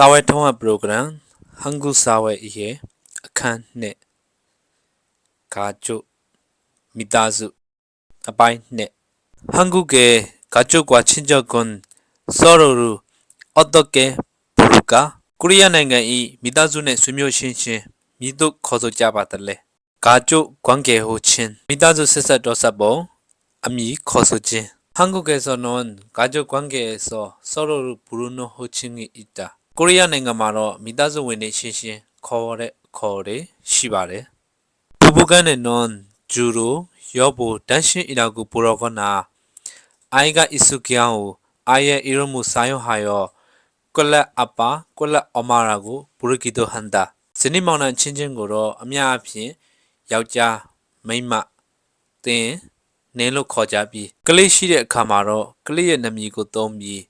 စာဝဲထုံးအပရိုဂရမ်ဟန်ဂူစာဝဲအရေးအခန်းနှစ်ဂါကျုမိသားစုအပိုင်းနှစ်ဟန်ဂူကေဂါကျုကွာချင်းချကွန်စောရရူအော်တိုကေပရူကာကိုရီးယားနိုင်ငံ၏မိသားစုနှင့်ဆွေမျိုးချင်းချင်းမိတို့ခေါ်ဆိုကြပါတလဲဂါကျုကွမ်ကေဟိုချင်းမိသားစုဆက်ဆက်တော်ဆက်ပုံအမည်ခေါ်ဆိုခြင်း한국에서는 가족 관계에서 서로를 부르는 호칭이 있다. ကိုရီးယားနိုင်ငံမှာတော့မိသားစုဝင်တွေရှင်းရှင်းခေါ်တဲ့ခေါ်တွေရှိပါတယ်ဘူဘူကန်နဲ့နွန်ဂျူရိုယောဘိုဒန်ရှင်းအီလာကူပိုရောခနာအိုင်ဂါအီဆူကီယန်ကိုအာယဲအီရမှုဆိုင်ယိုဟာယောကွလတ်အပါကွလတ်အမာရာကိုဘူရကီတိုဟန်တာဇနီးမောင်နှံချင်းချင်းကိုတော့အများအပြားယောက်ျားမိန်းမတင်နင်းလို့ခေါ်ကြပြီးကလေးရှိတဲ့အခါမှာတော့ကလေးရဲ့နာမည်ကိုသုံးပြီး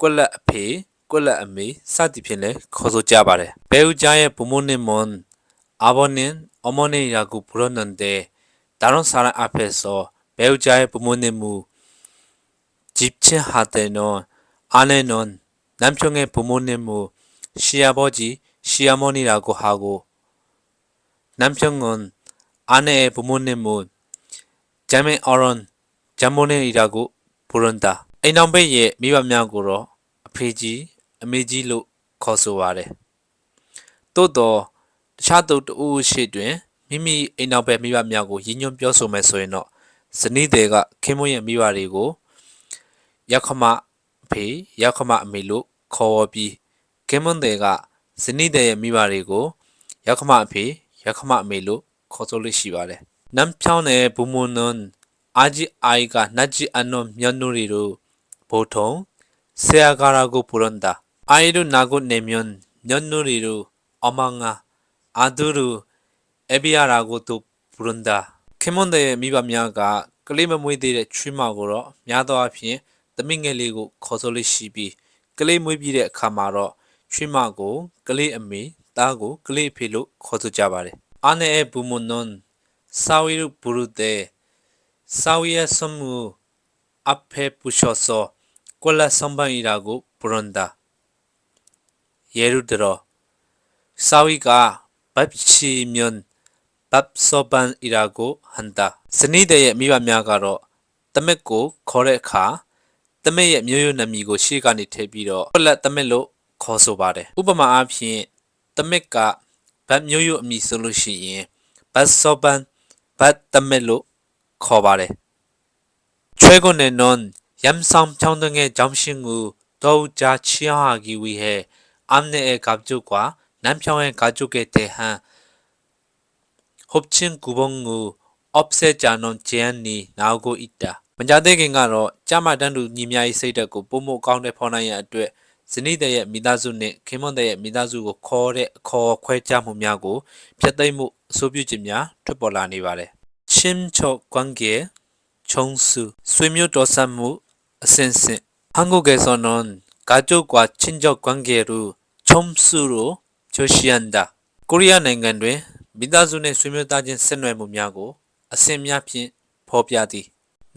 ကွက်လက်အဖေ ကွက်လက်အမေစသည်ဖြင့်လည်းခေါ်ဆိုကြပါတယ်ဘဲဥကြားရဲ့ဘုံမွန်းနဲ့မွန်အာဘောနင်အမောနေရာကိုဘရနန်တဲ့ဒါရွန်ဆာရအဖက်ဆောဘဲဥကြားရဲ့ဘုံမွန်းနဲ့မူဂျစ်ချင်ဟာတဲ့နော်အာနေနွန်နမ်ချုံရဲ့ဘုံမွန်းနဲ့မူရှီယာဘောကြီးရှီယာမောနေရာကိုဟာကိုနမ်ချုံငွန်အာနေဘုံမွန်းနဲ့မူဂျမ်မင်အော်ရွန်ဂျမ်မိုနေရာကိုဘရန်တာအိမ်တော်ဘေးရဲ့မိဘများကိုတော့အဖေကြီး အမေကြီးလို့ခေါ်ဆိုပါတယ်။သို့တော့တခြားသူတဦးရှိတွင်မိမိအိမ်နောက်ဘက်မိဘများကိုရည်ညွှန်းပြောဆိုမယ်ဆိုရင်တော့ဇနီးတွေကခင်မွန်းရဲ့မိဘတွေကိုရခမအဖေရခမအမေလို့ခေါ်ပြီးခင်မွန်းတွေကဇနီးတွေရဲ့မိဘတွေကိုရခမအဖေရခမအမေလို့ခေါ်ဆိုလို့ရှိပါတယ်။နမ်ဖြောင်းနဲ့ဘူမွန်နွန်အာဂျီအိုင်ကနတ်ဂျီအနွန်မြန်နူရီတို့ဘိုထုံဆေယဂါရာကိုပူရန်တာ 아이를 낳고 내면 며느리를 어망아, 아들을 에비아라고도 부른다. 캐몬드의 미바미아가 클리머무이들의 출막으로 야도아피에 더밍엘리고 거슬리 시비 클리무이비의 가마로 출마고 클리어미 따고 클리필로 거두자바래. 아내의 부모는 사위를 때 사위의 선무 앞에 부셔서 꼴라 선방이라고 부른다. 예를 들어 사위가 밥치면 밥서반이라고 한다. 스니드의 미바미아가로 땀했고 거래가 땀의 묘요남이고 시간이 대비로 꼴라 땀멜로 거소바래. 우바마 앞이 땀맥가 밥 묘요 미솔루시인 밥서반 받담멜로 커바레 최근에는 양성평등의 정신을 더욱 잘 취하기 위해 아내의 가족과 남편의 가족에 대한 합친 구분을 없애자는 제안이 나오고 있다. မကြသေးခင်ကတော့ကြမတန်းသူညီမကြီးစိတ်တက်ကိုပုံမကောင်းတဲ့ဖော်နိုင်ရအတွက်ဇနီးတဲ့ရဲ့မိသားစုနဲ့ခင်မွန်းတဲ့ရဲ့မိသားစုကိုခေါ်တဲ့ခေါ်ခွဲခြားမှုများကိုဖျက်သိမ်းမှုအဆိုပြုခြင်းများထွက်ပေါ်လာနေပါတယ်။ချင်းချော관계ချုံစုဆွေမျိုးတော်ဆက်မှုအစဉ်စဉ်한국에서는가족과친족관계를 총수로조시한다ကိုရီးယားနိုင်ငံတွင်မိသားစုနှင့်ဆွေမျိုးသားချင်းဆက်နွယ်မှုများကိုအစဉ်များဖြင့်ဖော်ပြသည်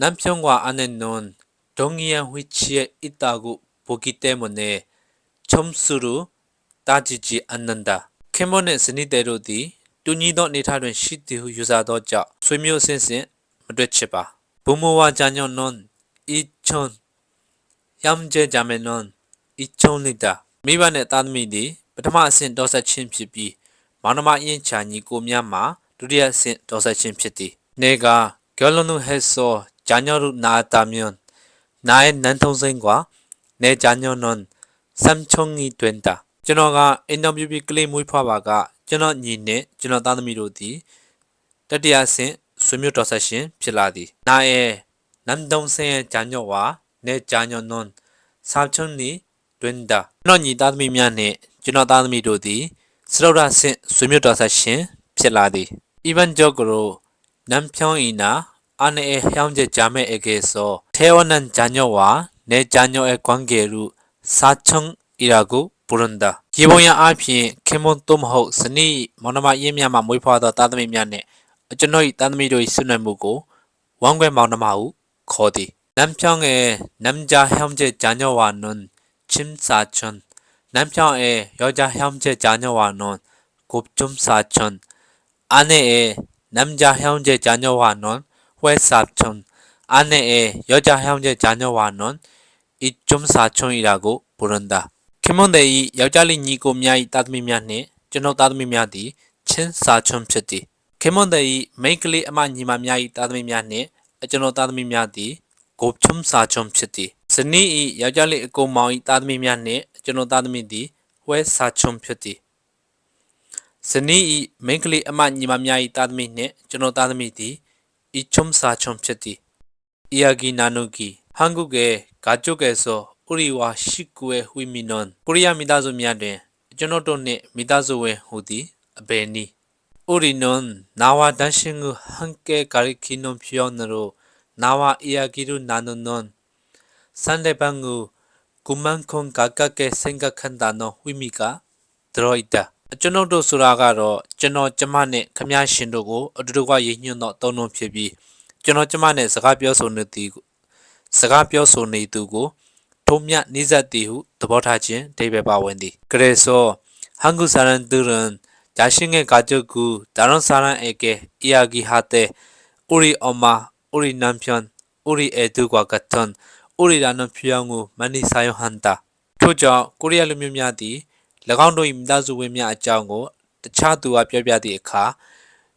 남편과아내는동일한위치에있다고보기때문에점수로따지지않는다ခင်မွန်းနှင့်ဇနီးတဲ့တို့သည်တူညီသောအနေထားတွင်ရှိသည်ဟုယူဆသောကြောင့်ဆွေမျိုးဆင်းဆင့်မတွေ့ချစ်ပါဘုံမဝါကြညွန်နွန်ဤချွန်ယမ်ဂျေဂျမေနွန်ဤချွန်လီတာ မိဘနဲ့သားသမီးသည်ပထမအဆင့်တော်ဆက်ခြင်းဖြစ်ပြီးမောင်နှမအင်းချာညီကိုများမှာဒုတိယအဆင့်တော်ဆက်ခြင်းဖြစ်သည်နေကဂေလနုဟက်ဆောဂျာညောရုနာတာမြွန်နိုင်နန်ထုံစိန်ကွာနေဂျာညောနွန်ဆမ်ချုံငီတွင်တာကျွန်တော်ကအင်တာဗျူးပြီးကလေးမွေးဖွားပါကကျွန်တော်ညီနဲ့ကျွန်တော်သားသမီးတို့သည်တတိယဆင့်ဆွေမျိုးတော်ဆက်ရှင်ဖြစ်လာသည်နာယေနမ်ဒုံဆင်ဂျာညောဝါနေဂျာညောနွန်ဆမ်ချုံနီ တွင်တာကျွန်တော်ညီသားသမီးများနှင့်ကျွန်တော်သားသမီးတို့သည်စရုပ်ရဆင့်ဆွေမျိုးတော်ဆက်ရှင်ဖြစ်လာသည်အီဗန်ဂျောဂရိုနမ်ဖြောင်းအီနာအနအေဟျောင်းကျဂျာမဲအကေဆောသေဝနန်ဂျာညောဝါနေဂျာညောအကွမ်ဂေရုစာချုံအီရာကိုပူရန်ဒါရေပုံရအားဖြင့်ခင်မွန်တို့မဟုတ်စနိမောင်နှမရင်းမြမှာမွေးဖွားသောသားသမီးများနှင့်ကျွန်တော်၏သားသမီးတို့၏ဆွနွယ်မှုကိုဝမ်ခွဲမောင်နှမဟုခေါ်သည်နမ်ဖြောင်းငယ်နမ်ဂျာဟျောင်းကျဂျာညောဝါနွန်း 친사촌 남편의 여자 형제 자녀와는 곱좀 사촌, 아내의 남자 형제 자녀와는 회사촌, 아내의 여자 형제 자녀와는 이좀 사촌이라고 부른다. 김원대의 여자리 니고 미아이 따드미 미안네, 저노 따드미 미아디 친 사촌ဖြစ်သည် 김원대의 메이클리 아마 니마 미아이 따드미 미안네, 저노 따드미 미아디 곱좀 사촌ဖြစ်သည် ဇနီးဤယောက်ျားလေးအကိုမောင်ဤသားသမီးများနှင့်ကျွန်တော်သားသမီးသည်ဝဲစာချုံဖြစ်သည်ဇနီးဤမိန်းကလေးအမညီမများဤသားသမီးနှင့်ကျွန်တော်သားသမီးသည်ဤချုံစာချုံဖြစ်သည်အီယာဂီနာနုကီဟန်ဂုကေဂါချိုကေဆိုဥရီဝါရှိကွေဟွီမီနွန်ကိုရီးယားမိသားစုများတွင်ကျွန်တော်တို့နှင့်မိသားစုဝင်ဟူသည်အဘယ်နည်းဥရီနွန်နာဝဒန်ရှင်ကိုဟန်ကေကာရီခီနွန်ဖျောနရိုနာဝအီယာဂီရုနာနွန် 상대방을 그만큼 가깝게 생각한다는 의미가 들어있다. ကျွန်ုပ်တို့ဆိုတာကတော့ကျွန်တော်ကျမနဲ့ခမရှင်တို့ကိုအတူတကွရည်ညွှန်းသောအသုံးအနှုန်းဖြစ်ပြီးကျွန်တော်ကျမနဲ့စကားပြောဆိုနေသည်စကားပြောဆိုနေသူကိုထုံးမြနှိစက်သည်ဟုသဘောထားခြင်းအဓိပ္ပာယ်ပါဝင်သည် 그래서 한국 사람들은 자신의 가족을 다른 사람에게 이야기할 때 우리 엄마, 우리 남편, 우리 애들과 အိုရီဒါနဖျောင်းကိုမန်နီဆိုင်ဟန်တာထို့ကြောင့်ကိုရီးယားလူမျိုးများသည်၎င်းတို့၏မိသားစုဝင်များအကြောင်းကိုတခြားသူကပြောပြသည့်အခါ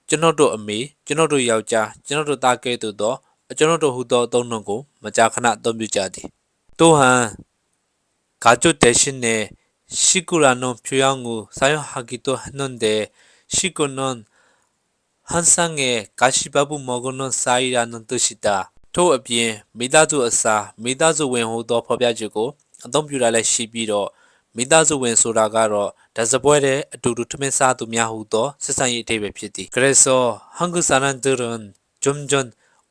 ကျွန်တော်တို့အမေကျွန်တော်တို့ယောက်ျားကျွန်တော်တို့သားကဲ့သို့သောကျွန်တော်တို့ဟူသောအသုံးနှုန်းကိုမကြာခဏအသုံးပြုကြသည်တို့ဟန်ဂါကျုတေရှင်နဲ့ရှိကူရာနွန်ဖြူယောင်ကိုဆိုင်ယဟာဂီတိုဟနွန်တဲ့ရှိကူနွန်ဟန်ဆန်ငယ်ဂါရှိဘဘူးမောဂနွန်ဆိုင်ရာနွန်တရှိတာ ထို့အပြင်မိသားစုအစာမိသားစုဝင်ဟူသောဖော်ပြချက်ကိုအသုံးပြုရလည်းရှိပြီးတော့မိသားစုဝင်ဆိုတာကတော့ဓာတ်စပွဲတဲ့အတူတူထမင်းစားသူများဟူသောဆက်ဆံရေးအဓိပ္ပာယ်ဖြစ်သည် 그래서 한국 사람들은 좀전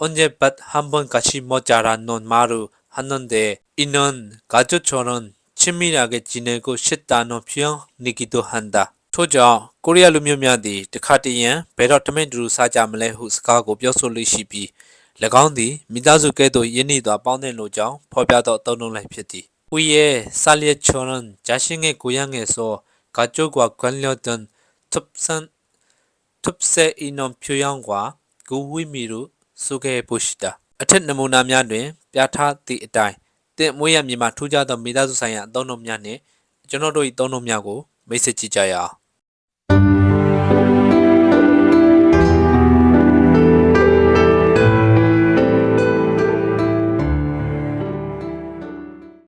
언제밭 한번 같이 먹자라는 말을 하는데 이는 가족처럼 친밀하게 지내고 싶다는 표현이기도 한다. ထို့ကြောင့်ကိုရီးယားလူမျိုးများသည်တခါတရံဘယ်တော့တမင်တူတူစားကြမလဲဟုစကားကိုပြောဆိုလို့ရှိပြီး၎ ၎င်းသည်မိသားစုကဲ့သို့ယင်းနှင့်သာပေါင်းသင့်လိုကြောင်းဖော်ပြသောအသုံးလုံးလည်းဖြစ်သည်။ဝီရဲ့ဆာလျက်ချွန်ဂျာရှင်းရဲ့ကိုရငယ်ဆိုဂါကျိုကွာဂွန်လျော်တန်ထုပ်ဆန်ထုပ်ဆဲအင်းနွန်ဖြူယောင်ကွာဂူဝီမီရုစုခဲ့ပုရှိတာအထက်နမူနာများတွင် ပြထားသည့်အတိုင်းတင့်မွေးရမြေမှာထူးခြားသောမိသားစုဆိုင်ရာအသုံးအနှုန်းများနှင့်ကျွန်တော်တို့၏အသုံးအနှုန်းများကိုမိတ်ဆက်ကြည့်ကြရအောင်